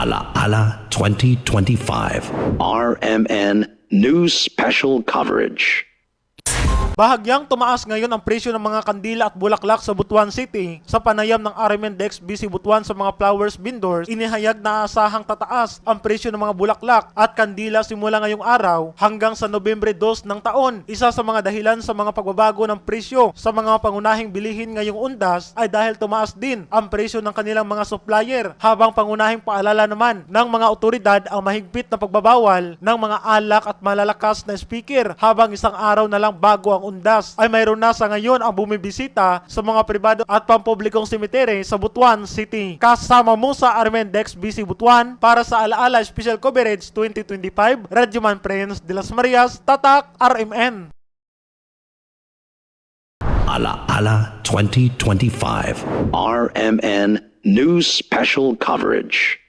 Ala Ala 2025. RMN News Special Coverage. Bahagyang tumaas ngayon ang presyo ng mga kandila at bulaklak sa Butuan City. Sa panayam ng RMN Dex BC Butuan sa mga flowers vendors, inihayag na asahang tataas ang presyo ng mga bulaklak at kandila simula ngayong araw hanggang sa Nobyembre 2 ng taon. Isa sa mga dahilan sa mga pagbabago ng presyo sa mga pangunahing bilihin ngayong undas ay dahil tumaas din ang presyo ng kanilang mga supplier habang pangunahing paalala naman ng mga otoridad ang mahigpit na pagbabawal ng mga alak at malalakas na speaker habang isang araw na lang bago ang undas ay mayroon na sa ngayon ang bumibisita sa mga pribado at pampublikong simetere sa Butuan City. Kasama mo sa Armendex BC Butuan para sa Alaala Special Coverage 2025 Radyoman Prince de las Marias Tatak RMN. Ala Ala 2025. RMN News Special Coverage.